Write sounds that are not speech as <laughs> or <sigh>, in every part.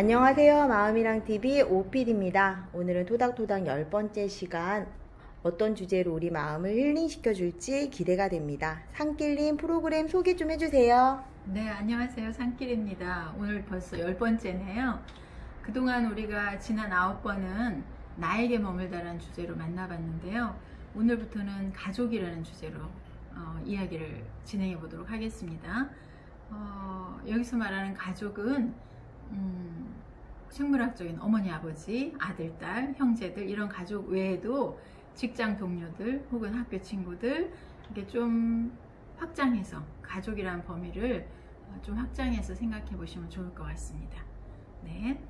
안녕하세요. 마음이랑 TV 오피디입니다. 오늘은 토닥토닥 열 번째 시간 어떤 주제로 우리 마음을 힐링시켜 줄지 기대가 됩니다. 산길님 프로그램 소개 좀 해주세요. 네, 안녕하세요. 산길입니다. 오늘 벌써 열 번째네요. 그동안 우리가 지난 아홉 번은 나에게 머물다라는 주제로 만나봤는데요. 오늘부터는 가족이라는 주제로 어, 이야기를 진행해 보도록 하겠습니다. 어, 여기서 말하는 가족은 음, 생물학적인 어머니, 아버지, 아들, 딸, 형제들 이런 가족 외에도 직장 동료들 혹은 학교 친구들 이렇게 좀 확장해서 가족이라는 범위를 어, 좀 확장해서 생각해 보시면 좋을 것 같습니다. 네.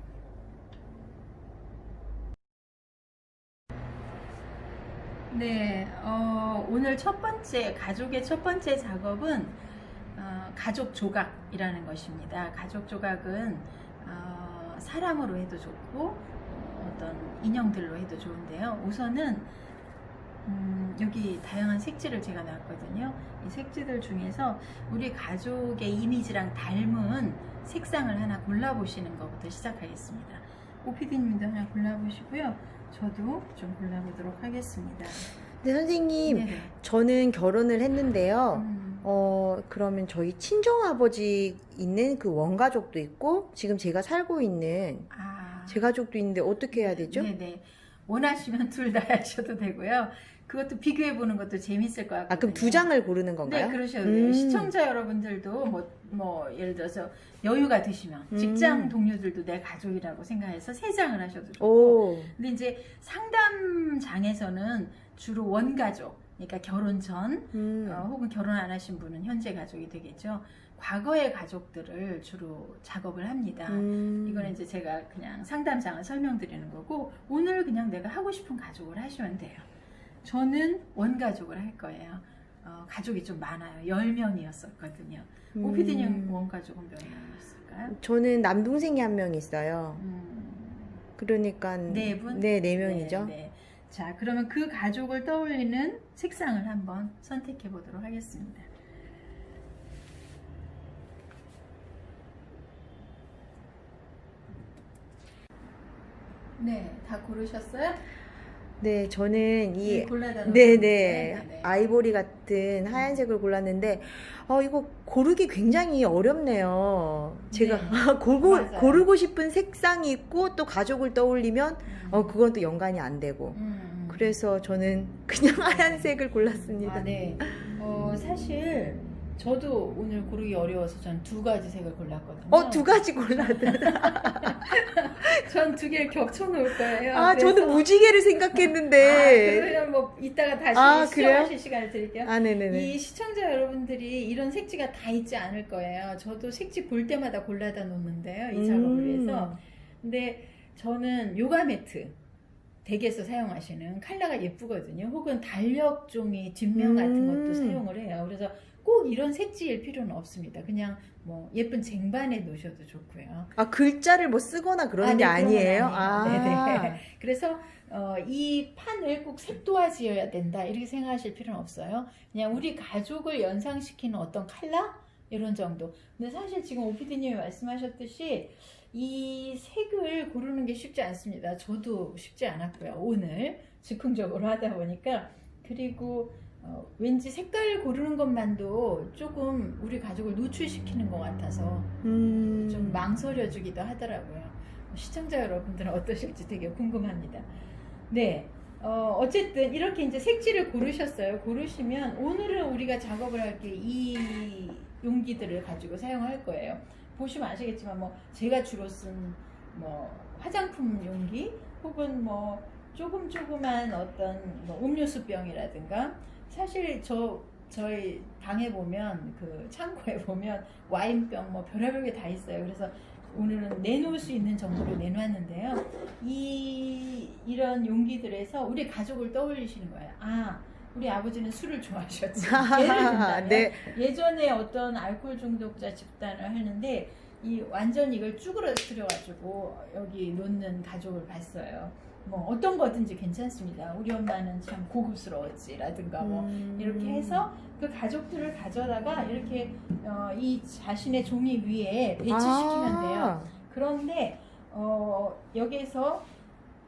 네, 어, 오늘 첫 번째, 가족의 첫 번째 작업은 어, 가족 조각이라는 것입니다. 가족 조각은 어, 사람으로 해도 좋고 어, 어떤 인형들로 해도 좋은데요. 우선은 음, 여기 다양한 색지를 제가 놨거든요. 이 색지들 중에서 우리 가족의 이미지랑 닮은 색상을 하나 골라보시는 것부터 시작하겠습니다. 오피디님도 하나 골라보시고요. 저도 좀 골라보도록 하겠습니다. 네, 선생님, 네네. 저는 결혼을 했는데요. 음, 어, 그러면 저희 친정아버지 있는 그 원가족도 있고, 지금 제가 살고 있는 아, 제 가족도 있는데 어떻게 해야 되죠? 네네. 원하시면 <laughs> 둘 다 하셔도 되고요. 그것도 비교해 보는 것도 재밌을 것 같아요. 아, 그럼 두 장을 고르는 건가요? 네, 그러셔도 돼요. 음. 시청자 여러분들도 뭐, 뭐, 예를 들어서 여유가 되시면 음. 직장 동료들도 내 가족이라고 생각해서 세 장을 하셔도 좋고. 오, 근데 이제 상담 장에서는 주로 원가족, 그러니까 결혼 전, 음. 어, 혹은 결혼 안 하신 분은 현재 가족이 되겠죠. 과거의 가족들을 주로 작업을 합니다. 음. 이거는 이제 제가 그냥 상담장을 설명드리는 거고 오늘 그냥 내가 하고 싶은 가족을 하시면 돼요. 저는 원가족을 할 거예요. 어, 가족이 좀 많아요. 10명이었었거든요. 음. 오피디님 원가족은 몇 명이었을까요? 저는 남동생이 한 명 있어요. 음, 그러니까 네 분? 네, 네 명이죠. 네, 네. 자, 그러면 그 가족을 떠올리는 색상을 한번 선택해 보도록 하겠습니다. 네, 다 고르셨어요? 네, 저는 이 네, 네, 놓으셨는데, 네. 네. 아이보리 같은 하얀색을 골랐는데 어 이거 고르기 굉장히 어렵네요. 제가 네, <laughs> 고르고 맞아요. 고르고 싶은 색상이 있고 또 가족을 떠올리면 음, 어 그건 또 연관이 안 되고. 음, 음. 그래서 저는 그냥 <laughs> 하얀색을 골랐습니다. 아, 네. 어, 사실 저도 오늘 고르기 어려워서 전 두 가지 색을 골랐거든요. 어, 두 가지 골랐다. <laughs> 전 두 개를 겹쳐 놓을 거예요. 아, 그래서- 저는 무지개를 아, 생각했는데. 그러면 뭐 이따가 다시 아, 그래요? 시간을 드릴게요. 아, 네네네. 이 시청자 여러분들이 이런 색지가 다 있지 않을 거예요. 저도 색지 볼 때마다 골라다 놓는데요. 이 작업을 음. 위해서. 근데 저는 요가 매트 댁에서 사용하시는 컬러가 예쁘거든요. 혹은 달력 종이 뒷면 같은 것도 음. 사용을 해요. 그래서 꼭 이런 색지일 필요는 없습니다. 그냥 뭐 예쁜 쟁반에 놓으셔도 좋고요. 아, 글자를 뭐 쓰거나 그러는 아, 게 네, 아니에요? 아니에요. 아. 네네. <laughs> 그래서 어, 이 판을 꼭 색도화지어야 된다 이렇게 생각하실 필요는 없어요. 그냥 우리 가족을 연상시키는 어떤 컬러 이런 정도. 근데 사실 지금 오피디님이 말씀하셨듯이 이 색을 고르는 게 쉽지 않습니다. 저도 쉽지 않았고요. 오늘 즉흥적으로 하다 보니까 그리고 어, 왠지 색깔 고르는 것만도 조금 우리 가족을 노출시키는 것 같아서 음. 좀 망설여주기도 하더라고요. 시청자 여러분들은 어떠실지 되게 궁금합니다. 네. 어, 어쨌든 이렇게 이제 색지를 고르셨어요. 고르시면 오늘은 우리가 작업을 할 게 이 용기들을 가지고 사용할 거예요. 보시면 아시겠지만 뭐 제가 주로 쓴 뭐 화장품 용기 혹은 뭐 조금 조그만 어떤 뭐 음료수병이라든가 사실 저 저희 방에 보면 그 창고에 보면 와인병 뭐 별의별 게 다 있어요. 그래서 오늘은 내놓을 수 있는 정도를 내놨는데요. 이 이런 용기들에서 우리 가족을 떠올리시는 거예요. 아, 우리 아버지는 술을. <laughs> 예를 든다면 네. 예전에 어떤 알코올 중독자 집단을 하는데 이 완전 이걸 쭈그러뜨려 가지고 여기 놓는 가족을 봤어요. 뭐 어떤 거든지 괜찮습니다. 우리 엄마는 참 고급스러웠지라든가 뭐 음. 이렇게 해서 그 가족들을 가져다가 이렇게 어, 이 자신의 종이 위에 배치시키면 돼요. 아. 그런데 어, 여기에서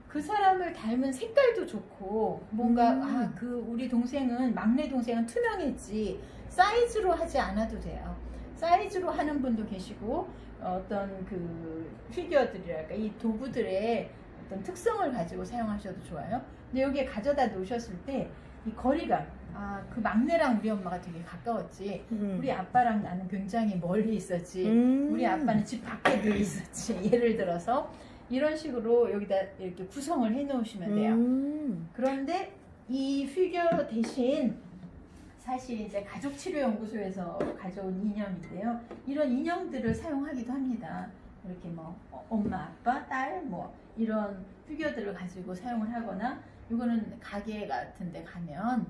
그 사람을 닮은 색깔도 좋고 뭔가 음. 아그 우리 동생은 막내 동생은 투명했지 사이즈로 하지 않아도 돼요. 사이즈로 하는 분도 계시고 어떤 그 피규어들이랄까 이 도구들의 어떤 특성을 가지고 사용하셔도 좋아요. 근데 여기에 가져다 놓으셨을 때 이 거리감 아 그 막내랑 우리 엄마가 되게 가까웠지 음. 우리 아빠랑 나는 굉장히 멀리 있었지 음. 우리 아빠는 집 밖에 늘 있었지. <laughs> 예를 들어서 이런 식으로 여기다 이렇게 구성을 해 놓으시면 돼요. 음. 그런데 이 피규어 대신 사실 이제 가족치료연구소에서 가져온 인형인데요. 이런 인형들을 사용하기도 합니다. 이렇게 뭐 어, 엄마, 아빠, 딸 뭐 이런 피규어들을 가지고 사용을 하거나 이거는 가게 같은 데 가면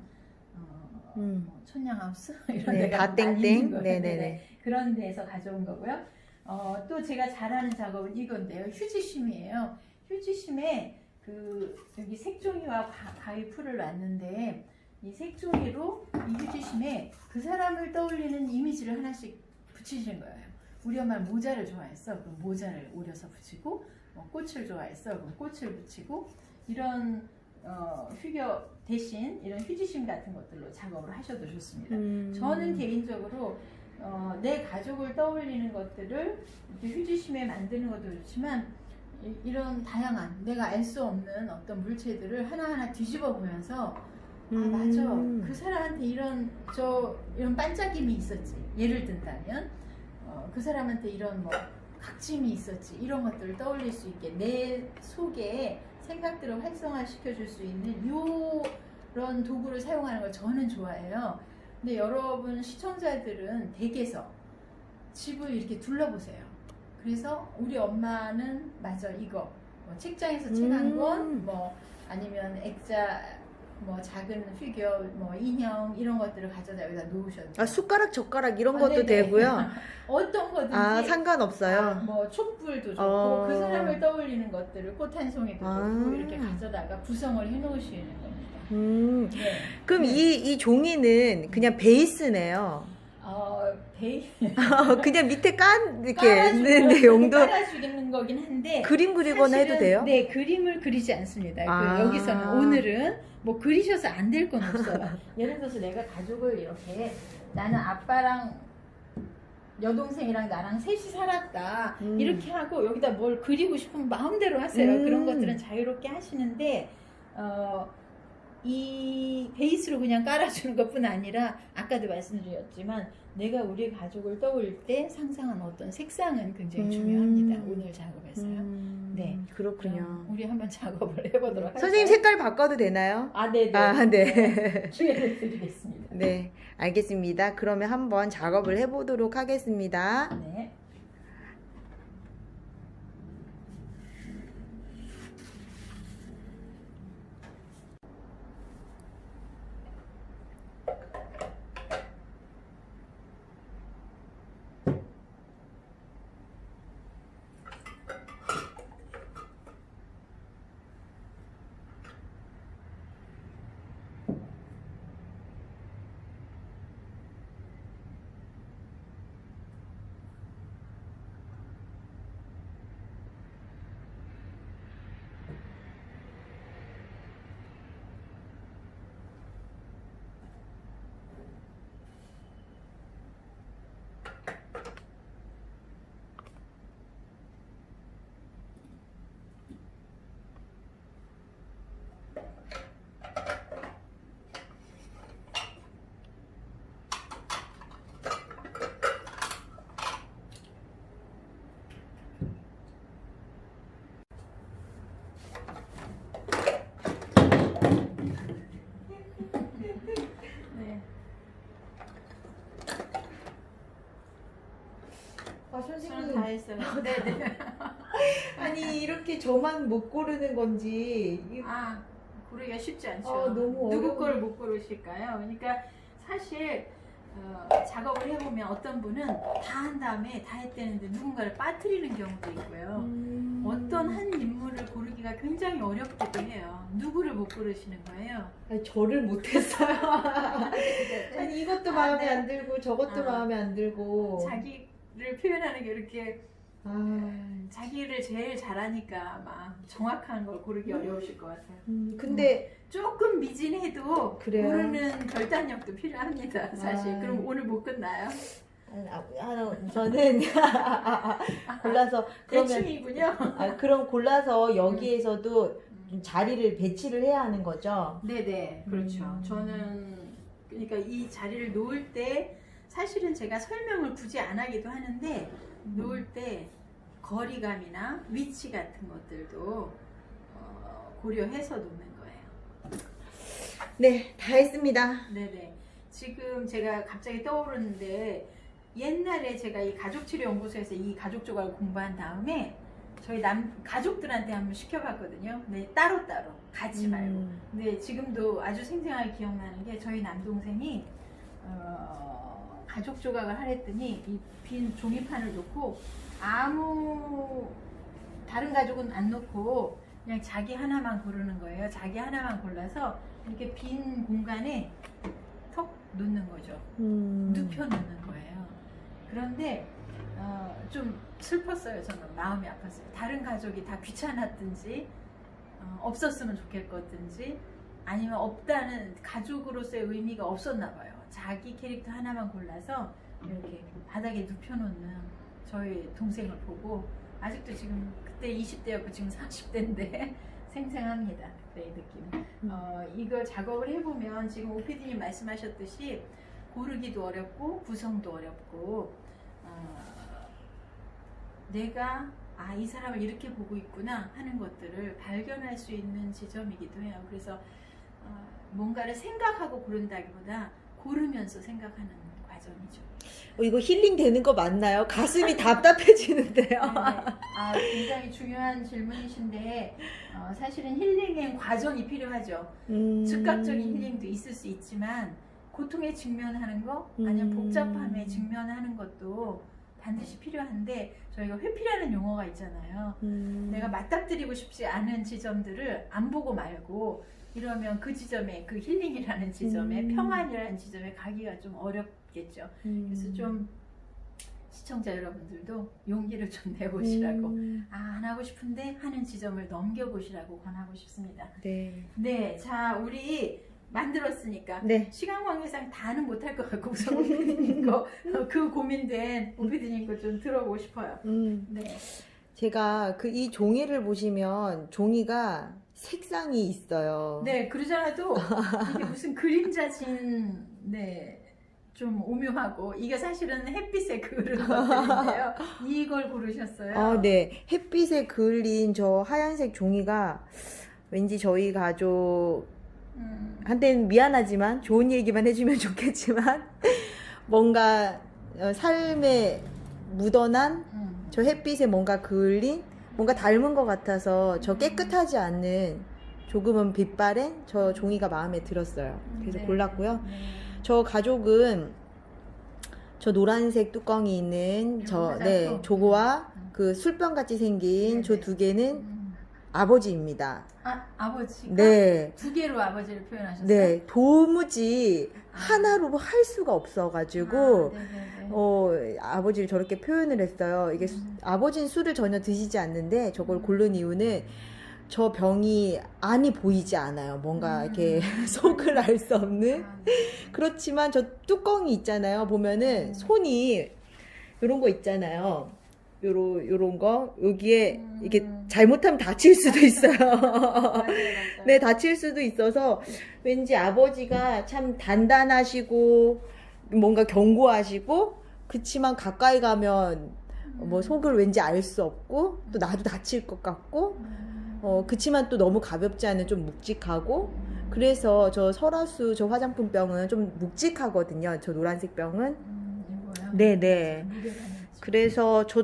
어, 음. 뭐 촌양하우스 <laughs> 이런 네, 데가 많이 가땡땡. 있는 거예요. 네네네. 그런 데에서 가져온 거고요. 어, 또 제가 잘하는 작업은 이건데요. 휴지심이에요. 휴지심에 그 여기 색종이와 가, 가위 풀을 놨는데 이 색종이로 이 휴지심에 그 사람을 떠올리는 이미지를 하나씩 붙이시는 거예요. 우리 엄마는 모자를 좋아했어. 그럼 모자를 오려서 붙이고 뭐 꽃을 좋아했어. 그럼 꽃을 붙이고 이런 어, 피규어 대신 이런 휴지심 같은 것들로 작업을 하셔도 좋습니다. 음. 저는 개인적으로 어, 내 가족을 떠올리는 것들을 휴지심에 만드는 것도 좋지만 이, 런 다양한 내가 알 수 없는 어떤 물체들을 하나하나 뒤집어 보면서 아 맞아 음. 그 사람한테 이런 저 이런 반짝임이 있었지 예를 든다면 어, 그 사람한테 이런 뭐 각짐이 있었지 이런 것들을 떠올릴 수 있게 내 속에 생각들을 활성화시켜 줄 수 있는 이런 도구를 사용하는 걸 저는 좋아해요. 근데 여러분 시청자들은 댁에서 집을 이렇게 둘러보세요. 그래서 우리 엄마는 맞아 이거 뭐 책장에서 책한 음. 권, 뭐 아니면 액자 뭐 작은 피규어, 뭐 인형 이런 것들을 가져다 여기다 놓으셔도 아, 숟가락, 젓가락 이런 아, 것도 네네. 되고요. <laughs> 어떤 거든지 아, 상관없어요. 아, 뭐 촛불도 좋고 어. 그 사람을 떠올리는 것들을 꽃 한 송이도 아. 좋고 이렇게 가져다가 구성을 해 놓으시는 겁니다. 음. 네. 그럼 네. 이, 이 종이는 그냥 베이스네요. 어, 베이 그냥 밑에 깐, 이렇게, 네, 네, 용도. 깔아주는 거긴 한데 그림 그리거나 해도 돼요? 네, 그림을 그리지 않습니다. 아. 그 여기서는 오늘은 뭐 그리셔서 안 될 건 없어요. <laughs> 예를 들어서 내가 가족을 이렇게 나는 아빠랑 여동생이랑 나랑 셋이 살았다 음. 이렇게 하고 여기다 뭘 그리고 싶으면 마음대로 하세요. 음. 그런 것들은 자유롭게 하시는데 어, 이 베이스로 그냥 깔아주는 것뿐 아니라 아까도 말씀드렸지만 내가 우리 가족을 떠올릴 때 상상한 어떤 색상은 굉장히 음. 중요합니다. 오늘 작업에서요. 음, 네. 그렇군요. 우리 한번 작업을 해보도록 할까요? 선생님 색깔 바꿔도 되나요? 아, 네, 네. 아, 네. <laughs> 기회를 드리겠습니다. 네, 알겠습니다. 그러면 한번 작업을 해보도록 하겠습니다. 네. 네. 아, 저는 다 했어요. <laughs> 네, 네. <laughs> 아니 이렇게 저만 못 고르는 건지 이- 아, 고르기가 쉽지 않죠. 아, 너무 누구. 거를 못 고르실까요? 그러니까 사실 어, 작업을 해보면 어떤 분은 다 한 다음에 다 했다는데 누군가를 빠뜨리는 경우도 있고요. 음. 어떤 한 인물을 고르기가 굉장히 어렵기도 해요. 누구를 못 고르시는 거예요? 아니, 저를 못했어요. <laughs> 아니 이것도 아, 마음에 네. 안 들고 저것도 아. 마음에 안 들고 자기 를 표현하는 게 이렇게 아, 자기를 제일 잘하니까 막 정확한 걸 고르기 어려우실 것 같아요. 음, 근데 조금 미진해도 그래요? 고르는 결단력도 필요합니다. 사실 아. 그럼 오늘 못 끝나요? 아, 아, 저는 <laughs> 골라서 그러면 대충이군요. 아, 그럼 골라서 여기에서도 좀 자리를 배치를 해야 하는 거죠. 네네 그렇죠. 음. 저는 그러니까 이 자리를 놓을 때 사실은 제가 설명을 굳이 안 하기도 하는데 놓을 때 거리감이나 위치 같은 것들도 어, 고려해서 놓는 거예요. 네, 다 했습니다. 네네. 지금 제가 갑자기 떠오르는데 옛날에 제가 이 가족치료연구소에서 이 가족 조각을 공부한 다음에 저희 남 가족들한테 한번 시켜봤거든요. 네 따로 따로 같이 말고. 음, 근데 지금도 아주 생생하게 기억나는 게 저희 남동생이 어, 가족 조각을 하랬더니 이 빈 종이판을 놓고 아무 다른 가족은 안 놓고 그냥 자기 하나만 고르는 거예요. 자기 하나만 골라서 이렇게 빈 공간에 턱 놓는 거죠. 음. 눕혀 놓는 거예요. 그런데 어, 좀 슬펐어요. 저는 마음이 아팠어요. 다른 가족이 다 귀찮았든지 어, 없었으면 좋겠거든지 아니면 없다는 가족으로서의 의미가 없었나 봐요. 자기 캐릭터 하나만 골라서 이렇게 바닥에 눕혀놓는 저희 동생을 보고 아직도 지금 그때 20대였고 지금 30대인데 <laughs> 생생합니다. 그때의 느낌. 어, 이거 작업을 해보면 지금 오피디님 말씀하셨듯이 고르기도 어렵고 구성도 어렵고 어, 내가 아 이 사람을 이렇게 보고 있구나 하는 것들을 발견할 수 있는 지점이기도 해요. 그래서 어, 뭔가를 생각하고 고른다기보다 고르면서 생각하는 과정이죠. 어, 이거 힐링 되는 거 맞나요? 가슴이 <laughs> 답답해지는데요. 네네. 아, 굉장히 중요한 질문이신데 어, 사실은 힐링의 과정이 필요하죠. 음. 즉각적인 힐링도 있을 수 있지만 고통에 직면하는 거 아니면 음. 복잡함에 직면하는 것도 반드시 필요한데 저희가 회피라는 용어가 있잖아요. 음. 내가 맞닥뜨리고 싶지 않은 지점들을 안 보고 말고 이러면 그 지점에 그 힐링이라는 지점에 음. 평안이라는 지점에 가기가 좀 어렵겠죠. 음. 그래서 좀 시청자 여러분들도 용기를 좀 내보시라고 음. 아, 안 하고 싶은데 하는 지점을 넘겨보시라고 권하고 싶습니다. 네. 네, 자 우리 만들었으니까 네. 시간 관계상 다는 못할 것 같고 우선 오피디님 거그 <laughs> 고민된 오피디님 거좀 들어보고 싶어요. 음. 네, 제가 그 이 종이를 보시면 종이가 색상이 있어요. 네 그러잖아도 이게 무슨 그림자진 네 좀 오묘하고 이게 사실은 햇빛에 그을은 것들인데요. 이걸 고르셨어요. 아, 네. 햇빛에 그을린 저 하얀색 종이가 왠지 저희 가족한테는 음, 미안하지만 좋은 얘기만 해주면 좋겠지만 <laughs> 뭔가 어, 삶에 묻어난 음. 저 햇빛에 뭔가 그을린 뭔가 닮은 것 같아서 저 깨끗하지 않는 조금은 빛바랜 저 종이가 마음에 들었어요. 그래서 네. 골랐고요. 네. 저 가족은 저 노란색 뚜껑이 있는 저 화장품. 네 조고와 음. 그 술병 같이 생긴 네, 저 네. 두 개는 음. 아버지입니다. 아 아버지가 네. 두 개로 아버지를 표현하셨어요. 네, 도무지 아. 하나로 할 수가 없어가지고, 아. 어, 아버지를 저렇게 표현을 했어요. 이게 수- 음. 아버지는 술을 전혀 드시지 않는데 저걸 음. 고른 이유는 저 병이 안이 보이지 않아요. 뭔가 음. 이렇게 <laughs> 속을 알 수 없는. 아, 네. 그렇지만 저 뚜껑이 있잖아요. 보면은 음. 손이 요런 거 있잖아요. 요런 요런 거 여기에 음. 이렇게 잘못하면 다칠 수도 <laughs> 있어요. 맞아요. 네, 다칠 수도 있어서 왠지 아버지가 참 단단하시고 뭔가 견고하시고 그치만 가까이 가면 뭐 속을 왠지 알 수 없고 또 나도 다칠 것 같고 음. 어 그치만 또 너무 가볍지 않은 좀 묵직하고 그래서 저 설화수 저 화장품 병은 좀 묵직하거든요. 저 노란색 병은 음, 이거요? 네, 네. 있죠. 그래서 저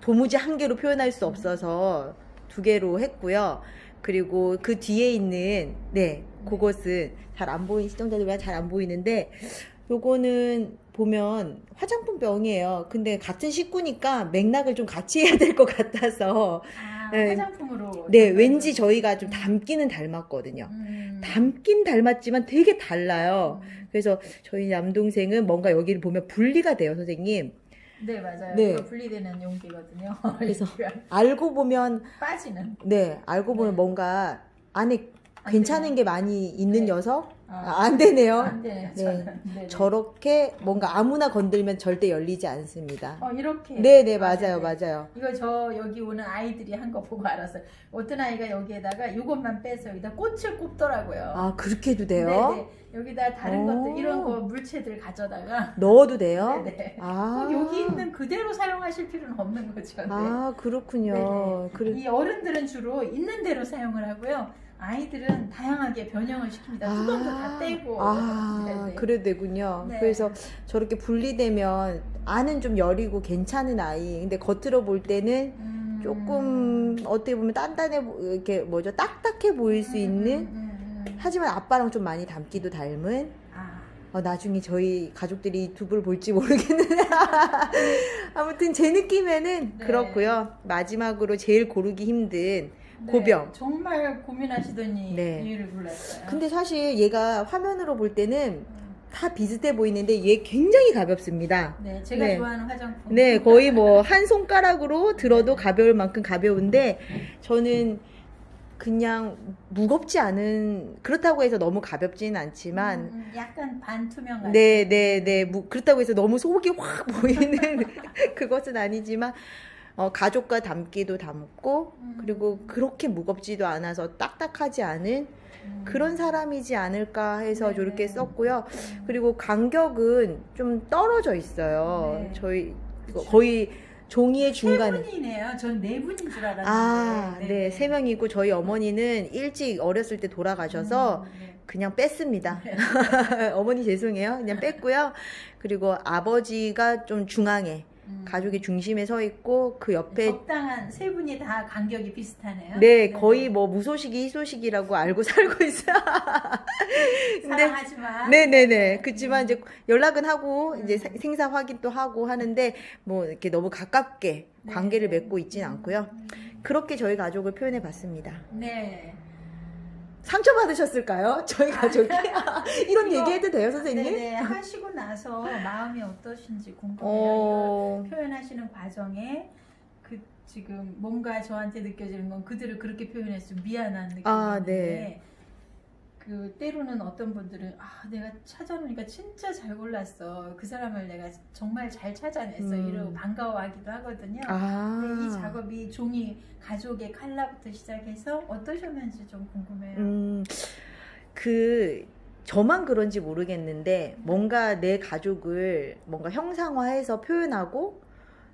도무지 한 개로 표현할 수 없어서 두 개로 했고요. 그리고 그 뒤에 있는 네 그것은 잘 안 보이는 시청자들보다 잘안 보이는데 요거는 보면 화장품 병이에요. 근데 같은 식구니까 맥락을 좀 같이 해야 될 것 같아서 아, 네. 화장품으로. 네 왠지 좀- 저희가 좀 닮기는 닮았거든요. 음. 닮긴 닮았지만 되게 달라요. 음. 그래서 저희 남동생은 뭔가 여기를 보면 분리가 돼요, 선생님. 네 맞아요. 네. 분리되는 용기거든요. <laughs> 그래서 알고 보면 빠지는. 네 알고 보면 네. 뭔가 안에 안 괜찮은. 게 많이 있는 네. 녀석 아, 아, 안 되네요. 안 되네요. 네. 네, 네. 저렇게 뭔가 아무나 건들면 절대 열리지 않습니다. 어 이렇게. 네, 네, 맞아요, 네. 맞아요. 이거 저 여기 오는 아이들이 한 거 보고 알았어요. 어떤 아이가 여기에다가 이것만 빼서 여기다 꽃을 꼽더라고요. 아, 그렇게 해도 돼요? 네, 네. 여기다 다른 오. 것들 이런 거 물체들 가져다가 <laughs> 넣어도 돼요? <laughs> 네, 네. 아, 꼭 여기 있는 그대로 사용하실 필요는 없는 거죠. 네. 아, 그렇군요. 네네. 그래, 이 어른들은 주로 있는 대로 사용을 하고요. 아이들은 다양하게 변형을 시킵니다. 뚜껑도 다 떼고. 아, 네네. 그래 되군요. 네. 그래서 저렇게 분리되면 안은 좀 여리고 괜찮은 아이. 근데 겉으로 볼 때는 음. 조금 어떻게 보면 단단해 보- 이렇게 뭐죠 딱딱해 보일 수 음, 있는 음, 음, 음. 하지만 아빠랑 좀 많이 닮기도 닮은 아, 어, 나중에 저희 가족들이 이 두부를 볼지 모르겠는데 <laughs> 아무튼 제 느낌에는 네. 그렇고요 마지막으로 제일 고르기 힘든 네, 고병. 정말 고민하시더니 네. 이유를 골랐어요. 근데 사실 얘가 화면으로 볼 때는 다 비슷해 보이는데 얘 굉장히 가볍습니다 네, 제가 네. 좋아하는 화장품. 네 거의 뭐 한 손가락으로 들어도 가벼울 만큼 가벼운데 저는 그냥 무겁지 않은 그렇다고 해서 너무 가볍지는 않지만 음, 음, 약간 반투명 같은. 네, 네, 네. 무- 그렇다고 해서 너무 속이 확 <laughs> 보이는 <laughs> 그것은 아니지만 어, 가족과 닮기도 닮고 음. 그리고 그렇게 무겁지도 않아서 딱딱하지 않은 음. 그런 사람이지 않을까 해서 네. 저렇게 썼고요. 음. 그리고 간격은 좀 떨어져 있어요. 네. 저희. 거의 종이의 세 중간에 분이네요. 전 네 분인 줄 알았는데. 아, 네, 세 명이고 저희 어머니는 일찍 어렸을 때 돌아가셔서 음, 네. 그냥 뺐습니다. <laughs> 어머니 죄송해요. 그냥 뺐고요. 그리고 아버지가 좀 중앙에 음. 가족의 중심에 서 있고 그 옆에 적당한 세 분이 다 간격이 비슷하네요. 네 거의 뭐 무소식이 희소식이라고 알고 <laughs> 살고 있어요. <laughs> 근데 사랑하지만 네네네. 그렇지만 이제 연락은 하고 음. 이제 사- 생사 확인도 하고 하는데 뭐 이렇게 너무 가깝게 네. 관계를 맺고 있지는 않고요. 음, 그렇게 저희 가족을 표현해 봤습니다. 네. 상처 받으셨을까요? <laughs> 저희 가족이 <laughs> 이런 이거- 얘기해도 돼요, 선생님? 네네 하시고 나서 마음이 어떠신지 궁금해요. 어. 표현하시는 과정에 그 지금 뭔가 저한테 느껴지는 건 그들을 그렇게 표현해서 좀 미안한 느낌이 아, 네. 그 때로는 어떤 분들은 아 내가 찾아놓으니까 진짜 잘 골랐어 그 사람을 내가 정말 잘 찾아냈어 음. 이러고 반가워하기도 하거든요. 아. 근데 이 작업이 종이 가족의 칼라부터 시작해서 어떠셨는지 좀 궁금해요. 음, 그, 저만 그런지 모르겠는데, 뭔가 내 가족을 뭔가 형상화해서 표현하고,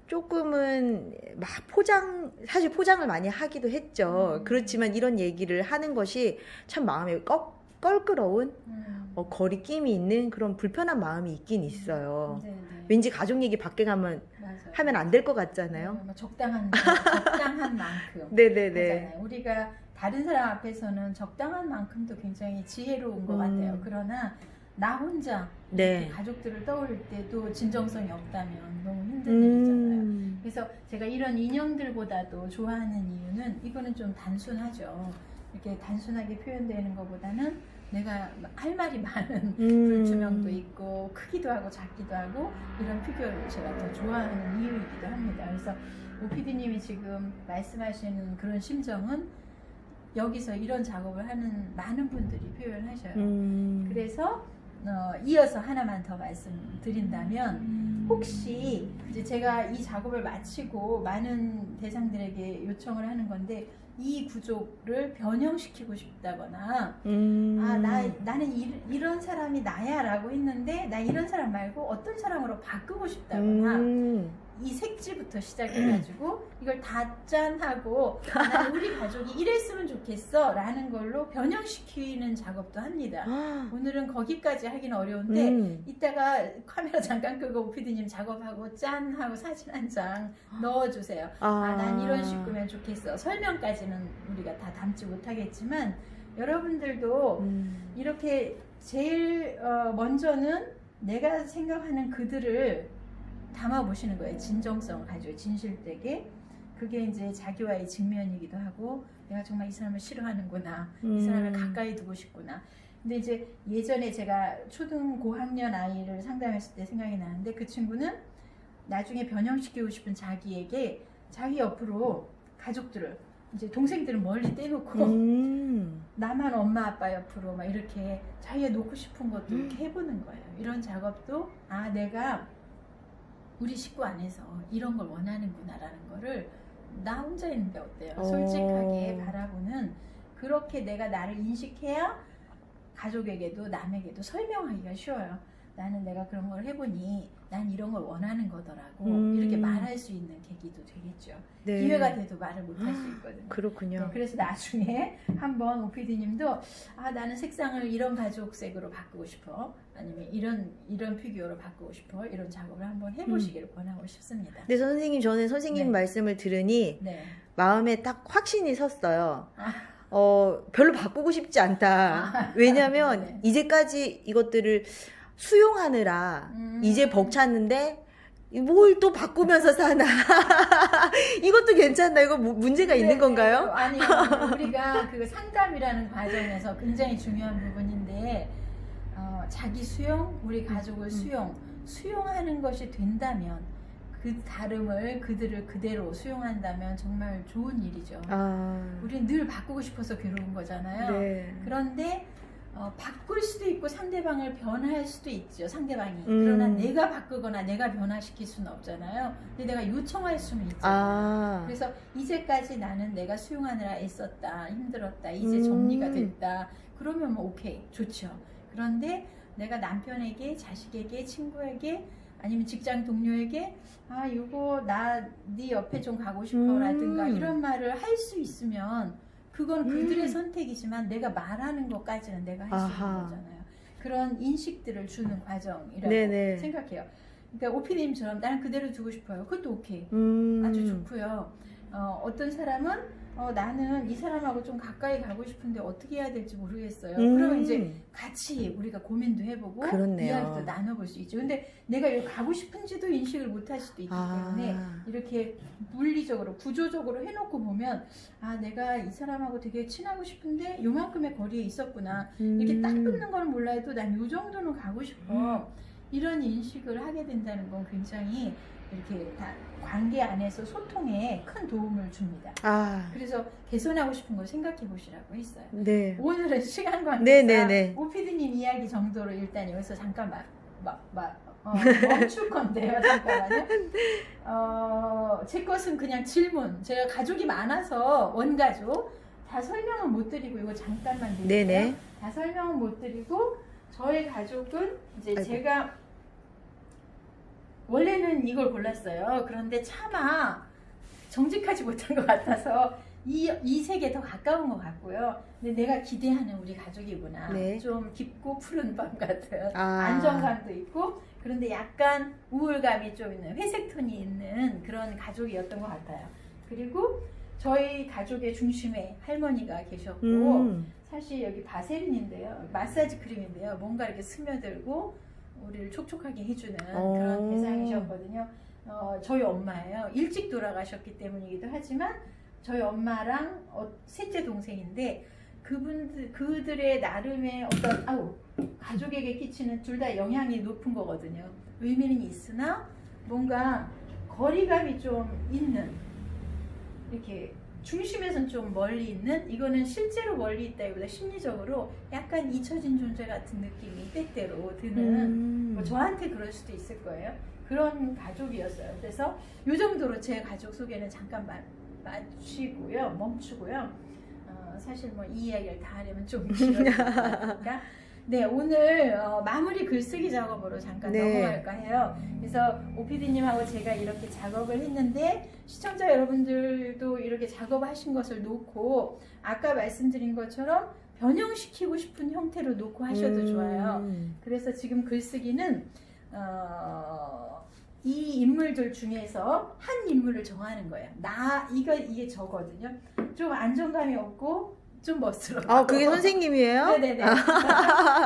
조금은 막 포장, 사실 포장을 많이 하기도 했죠. 음. 그렇지만 이런 얘기를 하는 것이 참 마음에 껄, 껄끄러운, 음. 어, 거리낌이 있는 그런 불편한 마음이 있긴 있어요. 네, 네. 왠지 가족 얘기 밖에 가면, 맞아요. 하면 안 될 것 같잖아요. 네, 뭐 적당한 적당한 만큼. <laughs> 네네네. 하잖아요. 우리가 다른 사람 앞에서는 적당한 만큼도 굉장히 지혜로운 것 음. 같아요. 그러나 나 혼자 네. 가족들을 떠올릴 때도 진정성이 없다면 너무 힘든 일이잖아요. 음. 그래서 제가 이런 인형들보다도 좋아하는 이유는 이거는 좀 단순하죠. 이렇게 단순하게 표현되는 것보다는 내가 할 말이 많은 음. 불투명도 있고 크기도 하고 작기도 하고 이런 피규어를 제가 더 좋아하는 이유이기도 합니다. 그래서 오피디님이 지금 말씀하시는 그런 심정은 여기서 이런 작업을 하는 많은 분들이 표현하셔요. 음. 그래서 어, 이어서 하나만 더 말씀드린다면 혹시 이제 제가 이 작업을 마치고 많은 대상들에게 요청을 하는 건데 이 구조를 변형시키고 싶다거나 음. 아, 나, 나는 이, 런 사람이 나야 라고 했는데, 나 이런 사람 말고 어떤 사람으로 바꾸고 싶다거나, 음. 이 색지부터 시작해가지고, 이걸 다 짠하고, 나는 우리 가족이 이랬으면 좋겠어 라는 걸로 변형시키는 작업도 합니다. 아, 오늘은 거기까지 하기는 어려운데, 음. 이따가 카메라 잠깐 끄고 오피디님 작업하고 짠하고 사진 한 장 넣어주세요. 아, 난 이런 식구면 좋겠어. 설명까지는 우리가 다 담지 못하겠지만, 여러분들도 음. 이렇게 제일 어, 먼저는 내가 생각하는 그들을 담아 보시는 거예요. 진정성을 가지고 진실되게. 그게 이제 자기와의 직면이기도 하고 내가 정말 이 사람을 싫어하는구나. 이 사람을 음. 가까이 두고 싶구나. 근데 이제 예전에 제가 초등 고학년 아이를 상담했을 때 생각이 나는데 그 친구는 나중에 변형시키고 싶은 자기에게 자기 옆으로 가족들을 이제 동생들은 멀리 떼놓고 음. 나만 엄마 아빠 옆으로 막 이렇게 자기가 놓고 싶은 것도 이렇게 해보는 거예요. 이런 작업도 아 내가 우리 식구 안에서 이런 걸 원하는구나라는 거를 나 혼자 있는데 어때요? 어. 솔직하게 바라보는 그렇게 내가 나를 인식해야 가족에게도 남에게도 설명하기가 쉬워요. 나는 내가 그런 걸 해보니 난 이런 걸 원하는 거더라고 음. 이렇게 말할 수 있는 계기도 되겠죠. 네. 기회가 돼도 말을 못 할 수 있거든요. 그렇군요. 네, 그래서 나중에 <laughs> 한번 오피디님도 아 나는 색상을 이런 가죽색으로 바꾸고 싶어 아니면 이런 이런 피규어로 바꾸고 싶어 이런 작업을 한번 해보시기를 권하고 싶습니다. 근데 선생님 저는 선생님 네. 말씀을 들으니 네. 마음에 딱 확신이 섰어요. 아. 어, 별로 바꾸고 싶지 않다. 왜냐면 네. 이제까지 이것들을 수용하느라 음. 이제 벅찼는데 뭘 또 바꾸면서 사나. <laughs> 이것도 괜찮나? 이거 무- 문제가 있는 네, 건가요? 네. 아니 우리가 그 상담이라는 과정에서 굉장히 중요한 부분인데 어, 자기 수용, 우리 가족을 음. 수용, 수용하는 것이 된다면 그 다름을 그들을 그대로 수용한다면 정말 좋은 일이죠. 아. 우리는 늘 바꾸고 싶어서 괴로운 거잖아요. 네. 그런데 어, 바꿀 수도 있고 상대방을 변화할 수도 있죠. 상대방이. 음. 그러나 내가 바꾸거나 내가 변화시킬 수는 없잖아요. 근데 내가 요청할 수는 있잖아요. 아. 그래서 이제까지 나는 내가 수용하느라 애썼다, 힘들었다, 이제 음. 정리가 됐다. 그러면 뭐 오케이, 좋죠. 그런데 내가 남편에게, 자식에게, 친구에게 아니면 직장 동료에게 아 이거 나 네 옆에 좀 가고 싶어라든가 음. 이런 말을 할 수 있으면 그건 그들의 음. 선택이지만 내가 말하는 것까지는 내가 할 수 있는 아하. 거잖아요. 그런 인식들을 주는 과정이라고 네네. 생각해요. 그러니까 오피디님처럼 나는 그대로 두고 싶어요. 그것도 오케이. 음. 아주 좋고요. 어, 어떤 사람은 어, 나는 이 사람하고 좀 가까이 가고 싶은데 어떻게 해야 될지 모르겠어요. 음. 그러면 이제 같이 우리가 고민도 해보고 그렇네요. 이야기도 나눠볼 수 있죠. 근데 내가 여기 가고 싶은지도 인식을 못할 수도 있기 아. 때문에 이렇게 물리적으로 구조적으로 해놓고 보면 아 내가 이 사람하고 되게 친하고 싶은데 요만큼의 거리에 있었구나. 이렇게 딱 음. 붙는 건 몰라도 난 요 정도는 가고 싶어. 이런 인식을 하게 된다는 건 굉장히 이렇게 다 관계 안에서 소통에 큰 도움을 줍니다. 아. 그래서 개선하고 싶은 걸 생각해 보시라고 했어요. 네. 오늘은 시간 관계상 네네네. 오피디님 이야기 정도로 일단 여기서 잠깐만 막, 막, 어, 멈출 건데요. 잠깐만요. 어, 제 것은 그냥 질문. 제가 가족이 많아서 원가족 다 설명은 못 드리고 이거 잠깐만 드릴게요. 네네. 다 설명은 못 드리고 저희 가족은 이제 아이고. 제가 원래는 이걸 골랐어요. 그런데 차마 정직하지 못한 것 같아서 이, 이 색에 더 가까운 것 같고요. 근데 내가 기대하는 우리 가족이구나. 네. 좀 깊고 푸른 밤 같은 아. 안정감도 있고 그런데 약간 우울감이 좀 있는 회색 톤이 있는 그런 가족이었던 것 같아요. 그리고 저희 가족의 중심에 할머니가 계셨고 음. 사실 여기 바세린인데요. 마사지 크림인데요. 뭔가 이렇게 스며들고 우리를 촉촉하게 해주는 어. 그런 대상이셨거든요. 어, 저희 엄마예요. 일찍 돌아가셨기 때문이기도 하지만 저희 엄마랑 어, 셋째 동생인데 그분들 그들의 나름의 어떤 아우 가족에게 끼치는 둘 다 영향이 높은 거거든요. 의미는 있으나 뭔가 거리감이 좀 있는 이렇게 중심에선 좀 멀리 있는 이거는 실제로 멀리 있다기보다 심리적으로 약간 잊혀진 존재 같은 느낌이 때때로 드는 음. 뭐 저한테 그럴 수도 있을 거예요. 그런 가족이었어요. 그래서 요 정도로 제 가족 소개는 잠깐 마, 마치고요, 멈추고요. 어, 사실 뭐 이 이야기를 다 하려면 좀 같으니까. <laughs> 네, 오늘 어, 마무리 글쓰기 작업으로 잠깐 네. 넘어갈까 해요. 그래서 오피디님하고 제가 이렇게 작업을 했는데 시청자 여러분들도 이렇게 작업하신 것을 놓고 아까 말씀드린 것처럼 변형시키고 싶은 형태로 놓고 하셔도 음. 좋아요. 그래서 지금 글쓰기는 어, 이 인물들 중에서 한 인물을 정하는 거예요. 나 이거 이게 저거든요. 좀 안정감이 없고 좀 멋스러워. 아, 그게 선생님이에요? 네네네. <laughs>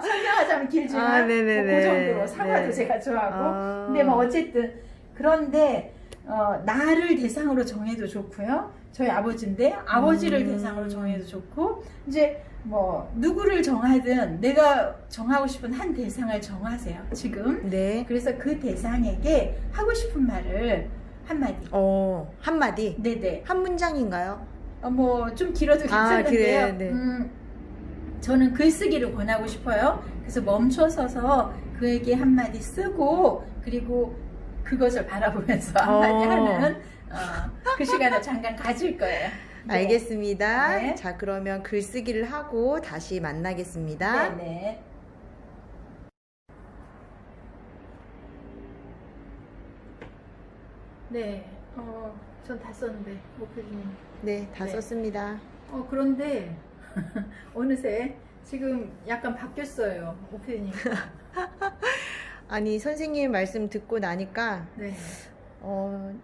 설명하자면 길지만 아, 네네네. 뭐 그 정도로 사과도 네. 제가 좋아하고. 아. 근데 뭐 어쨌든 그런데 어, 나를 대상으로 정해도 좋고요. 저희 아버지인데 아버지를 음. 대상으로 정해도 좋고 이제 뭐 누구를 정하든 내가 정하고 싶은 한 대상을 정하세요 지금 네. 그래서 그 대상에게 하고 싶은 말을 한마디 어, 한마디. 네네 한 문장인가요? 어, 뭐좀 길어도 아, 괜찮은데요 그래요? 네. 음, 저는 글쓰기를 권하고 싶어요 그래서 멈춰서서 그에게 한마디 쓰고 그리고 그것을 바라보면서 한마디 어. 하는 어, 그 시간을 잠깐 가질 거예요 네. 알겠습니다. 네. 자, 그러면 글쓰기를 하고 다시 만나겠습니다. 네네. 네, 어, 전 다 썼는데, 목표님. 네, 다 네. 썼습니다. 어, 그런데, <laughs> 어느새 지금 약간 바뀌었어요, 목표님. <laughs> 아니, 선생님 말씀 듣고 나니까, 네, 어,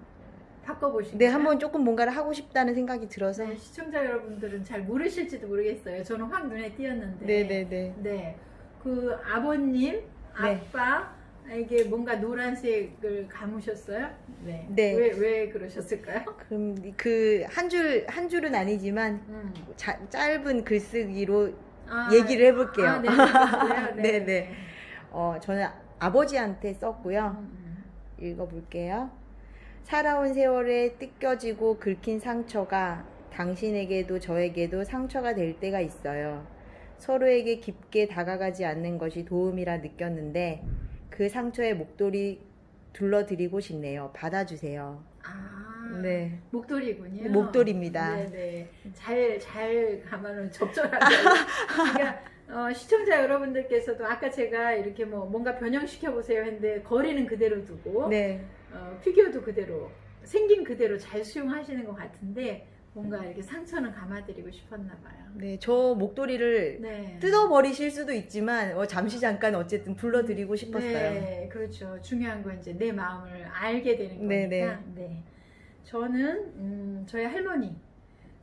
바꿔보시죠. 네, 한번 조금 뭔가를 하고 싶다는 생각이 들어서. 네, 시청자 여러분들은 잘 모르실지도 모르겠어요. 저는 확 눈에 띄었는데. 네 네 네. 네, 그 아버님, 네. 아빠 에게 뭔가 노란색을 감으셨어요? 네. 네. 왜, 왜 그러셨을까요? <laughs> 그럼 그 한 줄, 한 줄은 아니지만, 음. 자- 짧은 글쓰기로 아, 얘기를 해볼게요. 아, 네, 그러실래요? <laughs> 네. 네네. 어, 저는 아버지한테 썼고요. 음, 읽어볼게요. 살아온 세월에 뜯겨지고 긁힌 상처가 당신에게도 저에게도 상처가 될 때가 있어요. 서로에게 깊게 다가가지 않는 것이 도움이라 느꼈는데 그 상처에 목도리 둘러드리고 싶네요. 받아주세요. 아, 네. 목도리군요. 목도리입니다. 네네. 잘, 잘 가면은 적절하게. 그러니까, 어, 시청자 여러분들께서도 아까 제가 이렇게 뭐 뭔가 변형시켜 보세요 했는데 거리는 그대로 두고 네. 어, 피규어도 그대로 생긴 그대로 잘 수용하시는 것 같은데 뭔가 이렇게 상처는 감아드리고 싶었나 봐요. 네. 저 목도리를 네. 뜯어버리실 수도 있지만 어, 잠시 잠깐 어쨌든 불러드리고 싶었어요. 네, 그렇죠. 중요한 건 이제 내 마음을 알게 되는 거니까. 네네. 네. 저는 음, 저희 할머니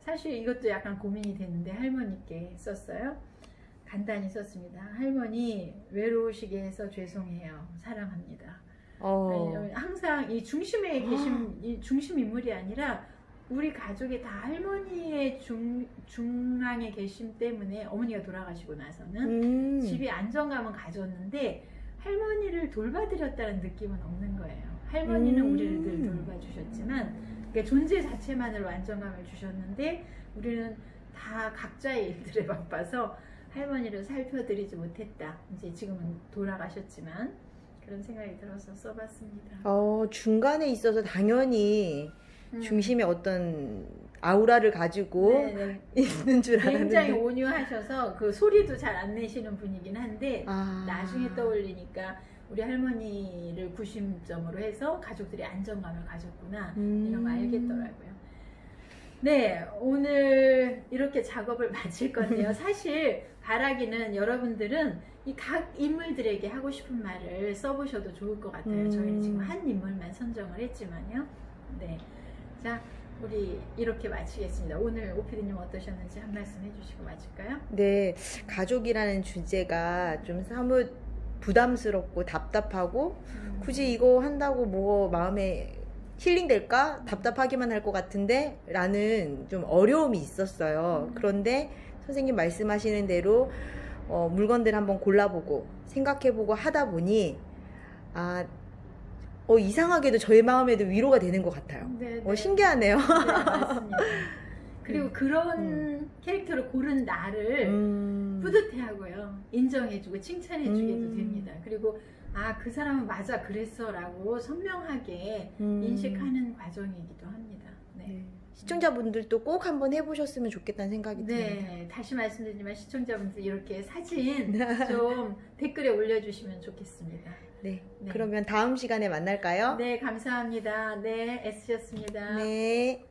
사실 이것도 약간 고민이 됐는데 할머니께 썼어요. 간단히 썼습니다. 할머니 외로우시게 해서 죄송해요. 사랑합니다. 어. 항상 이 중심에 계신 이 중심 인물이 아니라 우리 가족이 다 할머니의 중, 중앙에 계심 때문에 어머니가 돌아가시고 나서는 음. 집이 안정감은 가졌는데 할머니를 돌봐드렸다는 느낌은 없는 거예요. 할머니는 음. 우리를 늘 돌봐주셨지만 그러니까 존재 자체만으로 안정감을 주셨는데 우리는 다 각자의 일들에 <laughs> 바빠서 할머니를 살펴드리지 못했다. 이제 지금은 돌아가셨지만 그런 생각이 들어서 써봤습니다. 어, 중간에 있어서 당연히 음. 중심에 어떤 아우라를 가지고 네, 네. <laughs> 있는 줄 굉장히 알았는데 온유하셔서 그 소리도 잘 안 내시는 분이긴 한데 아. 나중에 떠올리니까 우리 할머니를 구심점으로 해서 가족들이 안정감을 가졌구나 음. 이런 거 알겠더라고요. 네, 오늘 이렇게 작업을 <laughs> 마칠 건데요. <laughs> 사실 바라기는 여러분들은 이 각 인물들에게 하고 싶은 말을 써보셔도 좋을 것 같아요. 음. 저희는 지금 한 인물만 선정을 했지만요. 네, 자 우리 이렇게 마치겠습니다. 오늘 오피디님 어떠셨는지 한 말씀 해주시고 마칠까요? 네, 가족이라는 주제가 좀 사뭇 부담스럽고 답답하고 음. 굳이 이거 한다고 뭐 마음에 힐링될까? 답답하기만 할 것 같은데? 라는 좀 어려움이 있었어요. 음. 그런데 선생님 말씀하시는 대로 어, 물건들 한번 골라보고 생각해보고 하다 보니 아, 어, 이상하게도 저의 마음에도 위로가 되는 것 같아요. 네, 어, 네. 신기하네요. 네, 맞습니다. <laughs> 그리고 그런 음. 캐릭터를 고른 나를 음, 뿌듯해하고요. 인정해주고 칭찬해주게도 음. 됩니다. 그리고 아 그 사람은 맞아 그랬어 라고 선명하게 음. 인식하는 과정이기도 합니다. 네. 네. 시청자분들도 꼭 한번 해보셨으면 좋겠다는 생각이 듭니다. 네, 다시 말씀드리지만 시청자분들 이렇게 사진 <laughs> 좀 댓글에 올려주시면 좋겠습니다. 네. 네. 그러면 다음 시간에 만날까요? 네, 감사합니다. 네, 애쓰셨습니다. 네.